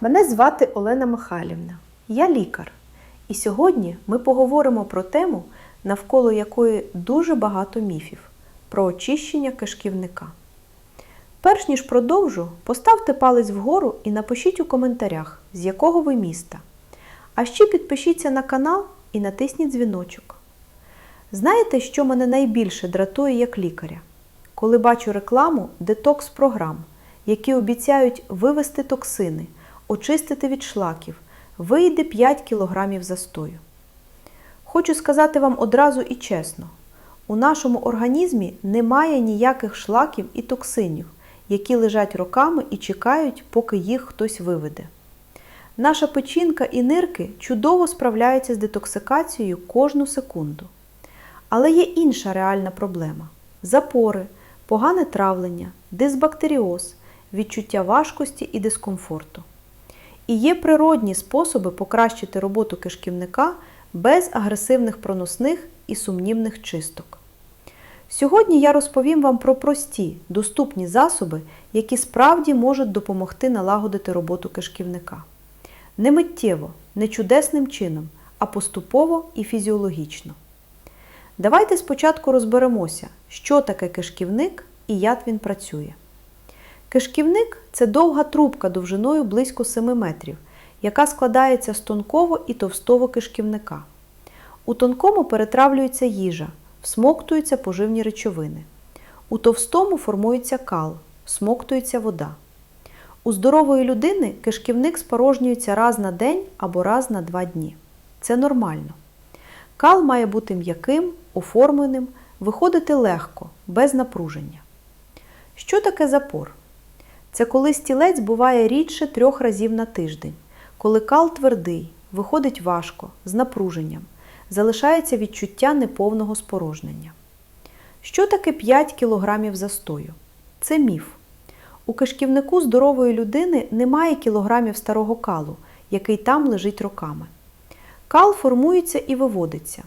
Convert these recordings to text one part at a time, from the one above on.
Мене звати Олена Михайлівна. Я лікар. І сьогодні ми поговоримо про тему, навколо якої дуже багато міфів про очищення кишківника. Перш ніж продовжу, поставте палець вгору і напишіть у коментарях, з якого ви міста. А ще підпишіться на канал і натисніть дзвіночок. Знаєте, що мене найбільше дратує як лікаря? Коли бачу рекламу детокс-програм, які обіцяють вивести токсини, очистити від шлаків, вийде 5 кг застою. Хочу сказати вам одразу і чесно: у нашому організмі немає ніяких шлаків і токсинів, які лежать роками і чекають, поки їх хтось виведе. Наша печінка і нирки чудово справляються з детоксикацією кожну секунду. Але є інша реальна проблема: запори, погане травлення, дисбактеріоз, відчуття важкості і дискомфорту. І є природні способи покращити роботу кишківника без агресивних проносних і сумнівних чисток. Сьогодні я розповім вам про прості, доступні засоби, які справді можуть допомогти налагодити роботу кишківника. Не миттєво, не чудесним чином, а поступово і фізіологічно. Давайте спочатку розберемося, що таке кишківник і як він працює. Кишківник це довга трубка довжиною близько 7 метрів, яка складається з тонкого і товстого кишківника. У тонкому перетравлюється їжа, всмоктуються поживні речовини. У товстому формується кал, всмоктується вода. У здорової людини кишківник спорожнюється раз на день або раз на два дні. Це нормально. Кал має бути м'яким, оформленим, виходити легко, без напруження. Що таке запор? Це коли стілець буває рідше трьох разів на тиждень, коли кал твердий, виходить важко, з напруженням, залишається відчуття неповного спорожнення. Що таке 5 кг застою? Це міф. У кишківнику здорової людини немає кілограмів старого калу, який там лежить роками. Кал формується і виводиться.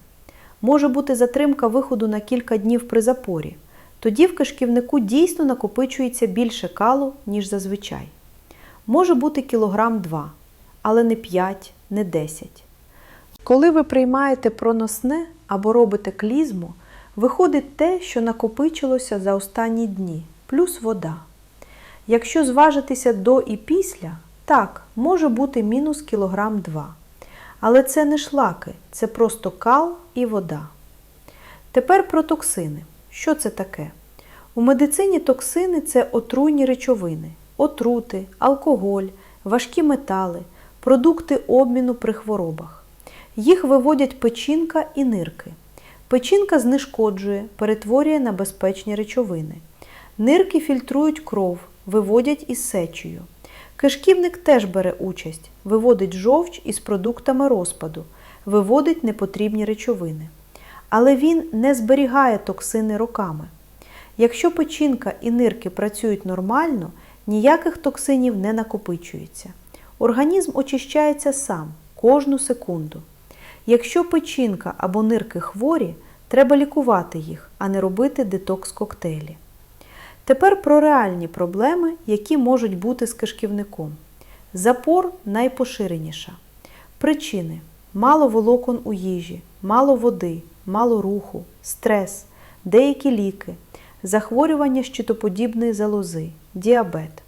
Може бути затримка виходу на кілька днів при запорі. Тоді в кишківнику дійсно накопичується більше калу, ніж зазвичай. Може бути кілограм 2, але не 5, не 10. Коли ви приймаєте проносне або робите клізму, виходить те, що накопичилося за останні дні, плюс вода. Якщо зважитися до і після, так, може бути мінус кілограм 2. Але це не шлаки, це просто кал і вода. Тепер про токсини. Що це таке? У медицині токсини це отруйні речовини, отрути, алкоголь, важкі метали, продукти обміну при хворобах. Їх виводять печінка і нирки. Печінка знешкоджує, перетворює на безпечні речовини. Нирки фільтрують кров, виводять із сечею. Кишківник теж бере участь, виводить жовч із продуктами розпаду, виводить непотрібні речовини. Але він не зберігає токсини роками. Якщо печінка і нирки працюють нормально, ніяких токсинів не накопичується. Організм очищається сам кожну секунду. Якщо печінка або нирки хворі, треба лікувати їх, а не робити детокс-коктейлі. Тепер про реальні проблеми, які можуть бути з кишківником. Запор найпоширеніша. Причини: мало волокон у їжі, мало води, мало руху, стрес, деякі ліки, захворювання щитоподібної залози, діабет,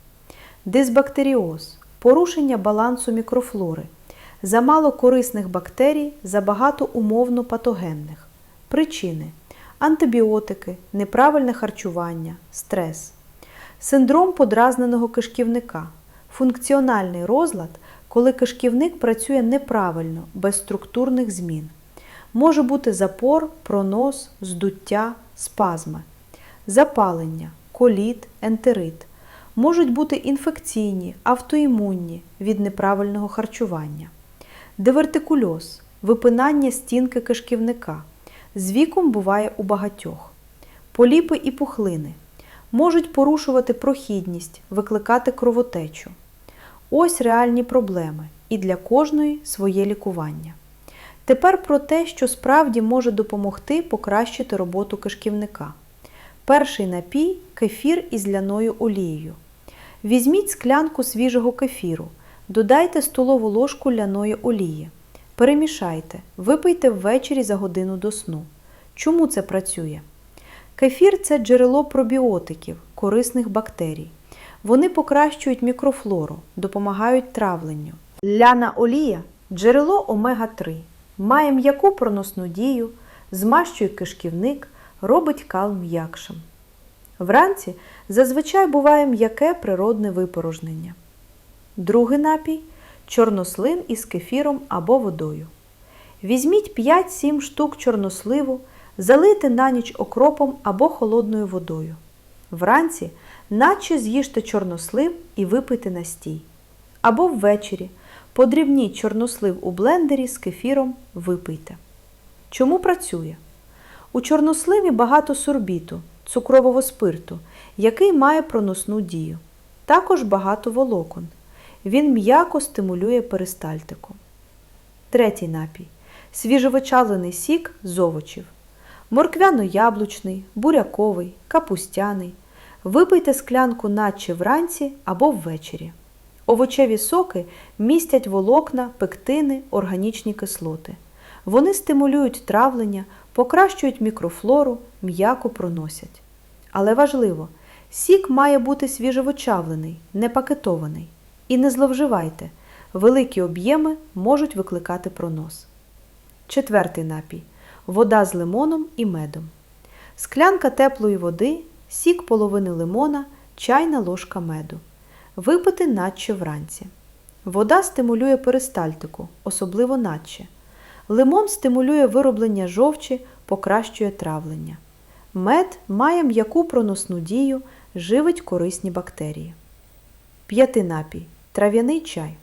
дисбактеріоз, порушення балансу мікрофлори, замало корисних бактерій, забагато умовно патогенних. Причини антибіотики, неправильне харчування, стрес, синдром подразненого кишківника, функціональний розлад, коли кишківник працює неправильно, без структурних змін. Може бути запор, пронос, здуття, спазми, запалення, коліт, ентерит. Можуть бути інфекційні, автоімунні від неправильного харчування, дивертикульоз, випинання стінки кишківника. З віком буває у багатьох. Поліпи і пухлини можуть порушувати прохідність, викликати кровотечу. Ось реальні проблеми, і для кожної своє лікування. Тепер про те, що справді може допомогти покращити роботу кишківника. Перший напій кефір із ляною олією. Візьміть склянку свіжого кефіру, Додайте столову ложку ляної олії. Перемішайте, випийте ввечері за годину до сну. Чому це працює? Кефір це джерело пробіотиків, корисних бактерій. Вони покращують мікрофлору, допомагають травленню. Ляна олія джерело омега-3, має м'яку проносну дію, змащує кишківник, робить кал м'якшим. Вранці зазвичай буває м'яке природне випорожнення. Другий напій чорнослив із кефіром або водою. Візьміть 5-7 штук чорносливу, залийте на ніч окропом або холодною водою. Вранці наче з'їжте чорнослив і випийте настій. Або ввечері подрібніть чорнослив у блендері з кефіром, випийте. Чому працює? У чорносливі багато сорбіту, цукрового спирту, який має проносну дію. Також багато волокон. Він м'яко стимулює перистальтику. Третій напій. Свіжовичавлений сік з овочів. Морквяно-яблучний, буряковий, капустяний. Випийте склянку наче вранці або ввечері. Овочеві соки містять волокна, пектини, органічні кислоти. Вони стимулюють травлення, покращують мікрофлору, м'яко проносять. Але важливо, сік має бути свіжовичавлений, не пакетований. І не зловживайте, великі об'єми можуть викликати пронос. Четвертий напій вода з лимоном і медом. Склянка теплої води, сік половини лимона, чайна ложка меду. Випити наче вранці. Вода стимулює перистальтику, особливо наче. Лимон стимулює вироблення жовчі, покращує травлення. Мед має м'яку проносну дію, живить корисні бактерії. П'ятий напій трав'яний чай.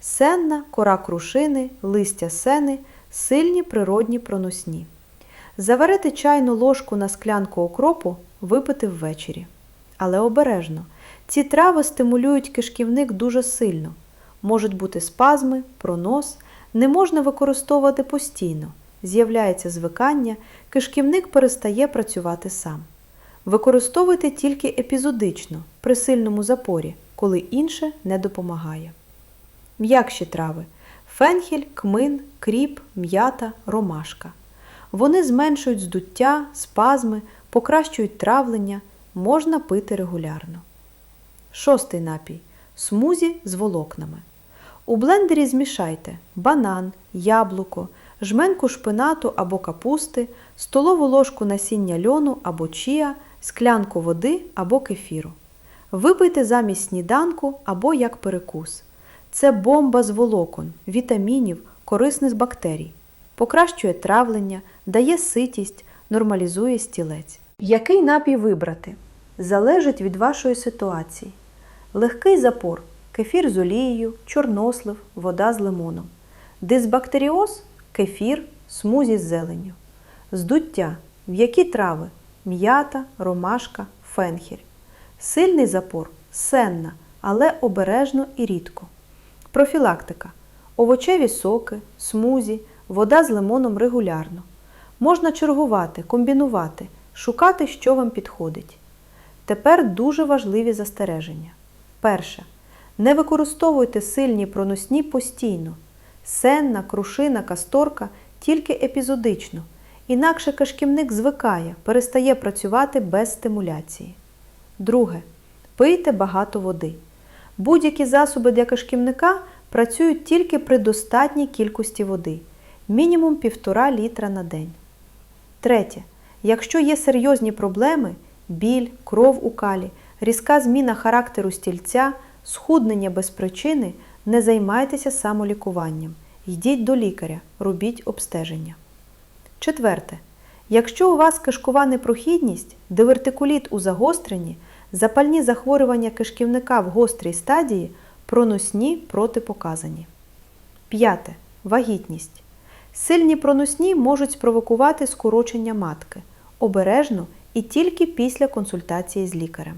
Сенна, кора крушини, листя сени сильні природні проносні. Заварити чайну ложку на склянку окропу, випити ввечері. Але обережно. Ці трави стимулюють кишківник дуже сильно. Можуть бути спазми, пронос, не можна використовувати постійно. З'являється звикання, кишківник перестає працювати сам. Використовуйте тільки епізодично, при сильному запорі, коли інше не допомагає. М'якші трави фенхель, кмин, кріп, м'ята, ромашка. Вони зменшують здуття, спазми, покращують травлення, можна пити регулярно. Шостий напій смузі з волокнами. У блендері змішайте банан, яблуко, жменьку шпинату або капусти, столову ложку насіння льону або чія, склянку води або кефіру. Випийте замість сніданку або як перекус. Це бомба з волокон, вітамінів, корисних бактерій. Покращує травлення, дає ситість, нормалізує стілець. Який напій вибрати? Залежить від вашої ситуації. Легкий запор кефір з олією, чорнослив, вода з лимоном. Дисбактеріоз кефір, смузі з зеленню. Здуття м'які трави м'ята, ромашка, фенхель. Сильний запор сенна, але обережно і рідко. Профілактика. Овочеві соки, смузі, вода з лимоном регулярно. Можна чергувати, комбінувати, шукати, що вам підходить. Тепер дуже важливі застереження. Перше. Не використовуйте сильні проносні постійно. Сенна, крушина, касторка тільки епізодично. Інакше кишківник звикає, перестає працювати без стимуляції. Друге. Пийте багато води. Будь-які засоби для кишківника працюють тільки при достатній кількості води мінімум 1,5 літра на день. Третє. Якщо є серйозні проблеми біль, кров у калі, різка зміна характеру стільця, схуднення без причини, не займайтеся самолікуванням. Йдіть до лікаря, робіть обстеження. Четверте. Якщо у вас кишкова непрохідність, дивертикуліт у загостренні, запальні захворювання кишківника в гострій стадії, проносні протипоказані. П'яте. Вагітність. Сильні проносні можуть спровокувати скорочення матки. Обережно і тільки після консультації з лікарем.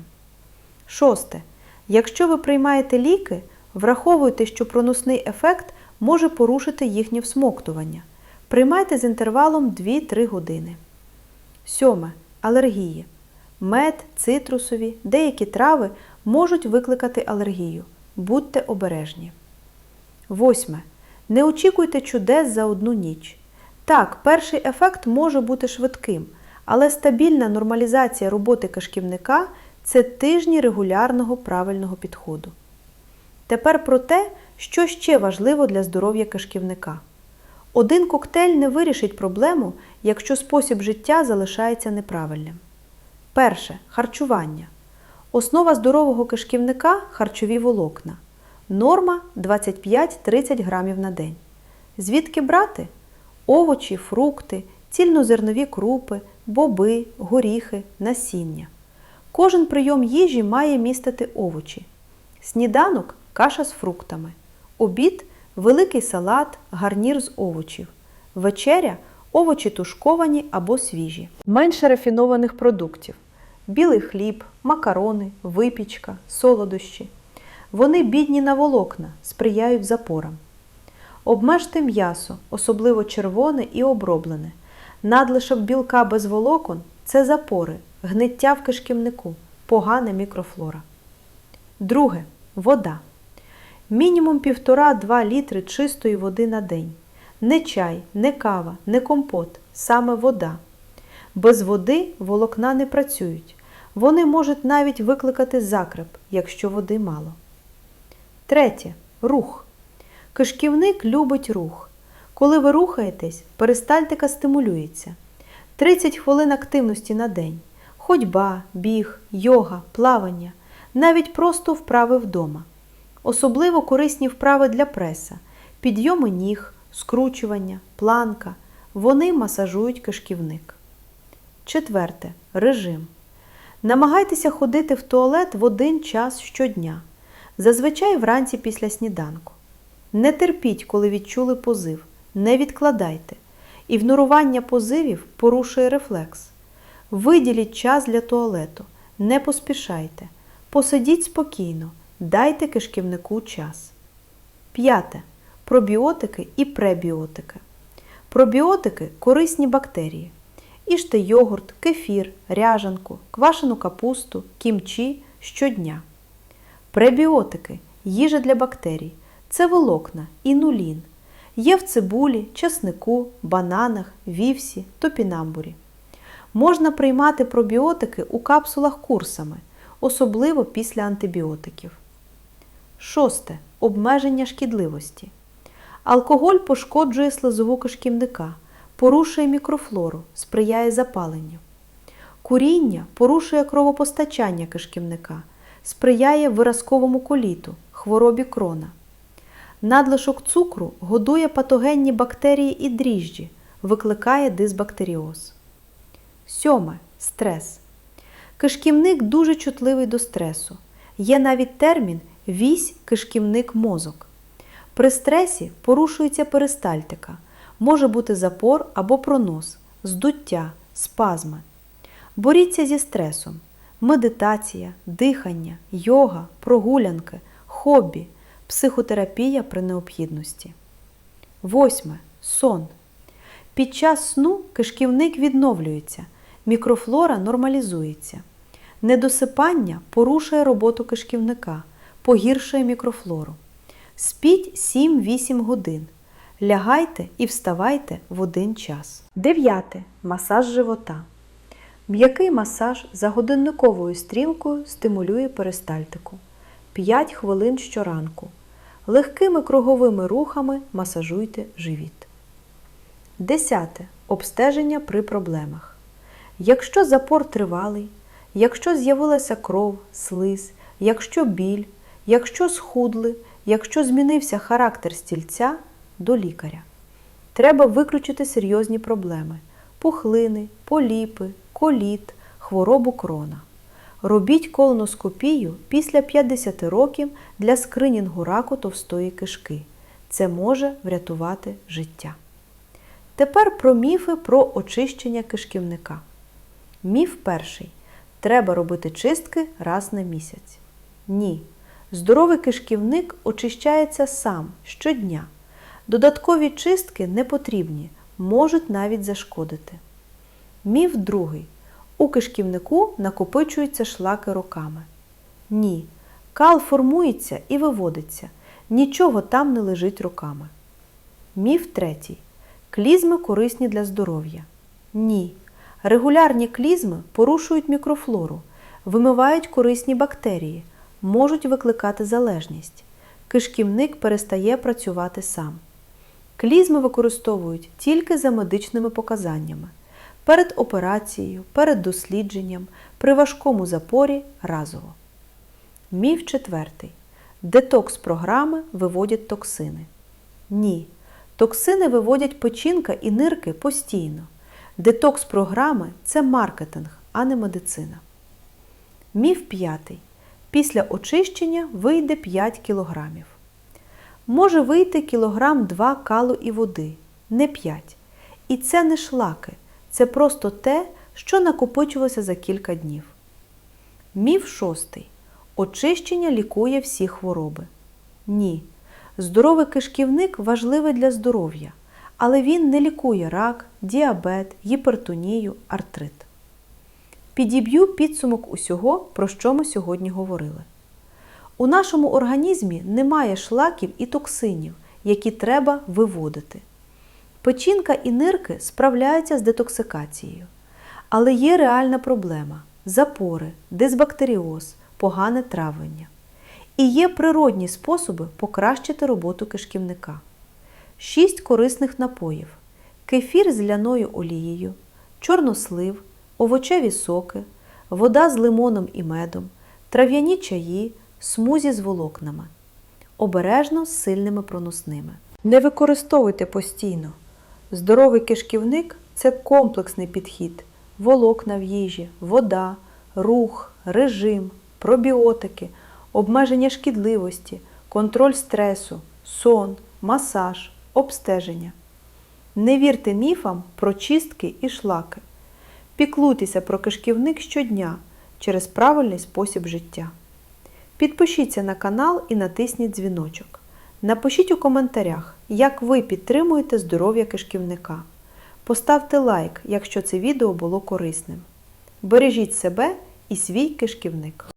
Шосте. Якщо ви приймаєте ліки, враховуйте, що проносний ефект може порушити їхнє всмоктування. Приймайте з інтервалом 2-3 години. Сьоме. Алергії. Мед, цитрусові, деякі трави можуть викликати алергію. Будьте обережні. Восьме. Не очікуйте чудес за одну ніч. Так, перший ефект може бути швидким, але стабільна нормалізація роботи кишківника це тижні регулярного правильного підходу. Тепер про те, що ще важливо для здоров'я кишківника. Один коктейль не вирішить проблему, якщо спосіб життя залишається неправильним. Перше харчування. Основа здорового кишківника харчові волокна. Норма 25-30 грамів на день. Звідки брати? Овочі, фрукти, цільнозернові крупи, боби, горіхи, насіння. Кожен прийом їжі має містити овочі. Сніданок каша з фруктами. Обід великий салат, гарнір з овочів. Вечеря овочі тушковані або свіжі. Менше рафінованих продуктів. Білий хліб, макарони, випічка, солодощі. Вони бідні на волокна, сприяють запорам. Обмежте м'ясо, особливо червоне і оброблене. Надлишок білка без волокон це запори, гниття в кишківнику, погана мікрофлора. Друге вода. Мінімум 1,5-2 літри чистої води на день. Не чай, не кава, не компот, саме вода. Без води волокна не працюють. Вони можуть навіть викликати закреп, якщо води мало. Третє рух. Кишківник любить рух. Коли ви рухаєтесь, перистальтика стимулюється. 30 хвилин активності на день. Ходьба, біг, йога, плавання, навіть просто вправи вдома. Особливо корисні вправи для преса, підйоми ніг, скручування, планка. Вони масажують кишківник. Четверте. Режим. Намагайтеся ходити в туалет в один час щодня, зазвичай вранці після сніданку. Не терпіть, коли відчули позив, не відкладайте. Ігнорування позивів порушує рефлекс. Виділіть час для туалету, не поспішайте. Посидіть спокійно, дайте кишківнику час. П'яте. Пробіотики і пребіотики. Пробіотики корисні бактерії. Іжте йогурт, кефір, ряжанку, квашену капусту, кімчі щодня. Пребіотики їжа для бактерій. Це волокна, інулін. Є в цибулі, часнику, бананах, вівсі, топінамбурі. Можна приймати пробіотики у капсулах курсами, особливо після антибіотиків. Шосте. Обмеження шкідливості. Алкоголь пошкоджує слизову кишківника, порушує мікрофлору, сприяє запаленню. Куріння порушує кровопостачання кишківника, сприяє виразковому коліту, хворобі крона. Надлишок цукру годує патогенні бактерії і дріжджі, викликає дисбактеріоз. Сьоме. Стрес. Кишківник дуже чутливий до стресу. Є навіть термін вісь кишківник мозок. При стресі порушується перистальтика, може бути запор або пронос, здуття, спазми. Боріться зі стресом. Медитація, дихання, йога, прогулянки, хобі, психотерапія при необхідності. Восьме. Сон. Під час сну кишківник відновлюється, мікрофлора нормалізується. Недосипання порушує роботу кишківника, погіршує мікрофлору. Спіть 7-8 годин. Лягайте і вставайте в один час. Дев'яте. Масаж живота. М'який масаж за годинниковою стрілкою стимулює перистальтику. 5 хвилин щоранку. Легкими круговими рухами масажуйте живіт. Десяте. Обстеження при проблемах. Якщо запор тривалий, якщо з'явилася кров, слиз, якщо біль, якщо схудли, якщо змінився характер стільця до лікаря. Треба виключити серйозні проблеми пухлини, поліпи, коліт, хворобу крона. Робіть колоноскопію після 50 років для скринінгу раку товстої кишки. Це може врятувати життя. Тепер про міфи про очищення кишківника. Міф перший. Треба робити чистки раз на місяць. Ні. Здоровий кишківник очищається сам щодня. Додаткові чистки не потрібні, можуть навіть зашкодити. Міф другий. У кишківнику накопичуються шлаки роками. Ні. Кал формується і виводиться. Нічого там не лежить роками. Міф третій. Клізми корисні для здоров'я. Ні. Регулярні клізми порушують мікрофлору, вимивають корисні бактерії, можуть викликати залежність. Кишківник перестає працювати сам. Клізми використовують тільки за медичними показаннями перед операцією, перед дослідженням, при важкому запорі разово. Міф четвертий. Детокс програми виводять токсини. Ні. Токсини виводять печінка і нирки постійно. Детокс програми це маркетинг, а не медицина. Міф п'ятий. Після очищення вийде 5 кілограмів. Може вийти кілограм 2 калу і води, не 5. І це не шлаки, це просто те, що накопичилося за кілька днів. Міф шостий. Очищення лікує всі хвороби. Ні. Здоровий кишківник важливий для здоров'я, але він не лікує рак, діабет, гіпертонію, артрит. Підіб'ю підсумок усього, про що ми сьогодні говорили. У нашому організмі немає шлаків і токсинів, які треба виводити. Печінка і нирки справляються з детоксикацією. Але є реальна проблема запори, дисбактеріоз, погане травлення. І є природні способи покращити роботу кишківника. Шість корисних напоїв: кефір з ляною олією, чорнослив, овочеві соки, вода з лимоном і медом, трав'яні чаї, смузі з волокнами. Обережно з сильними проносними. Не використовуйте постійно. Здоровий кишківник це комплексний підхід: волокна в їжі, вода, рух, режим, пробіотики, обмеження шкідливості, контроль стресу, сон, масаж, обстеження. Не вірте міфам про чистки і шлаки. Піклуйтеся про кишківник щодня через правильний спосіб життя. Підпишіться на канал і натисніть дзвіночок. Напишіть у коментарях, як ви підтримуєте здоров'я кишківника. Поставте лайк, якщо це відео було корисним. Бережіть себе і свій кишківник.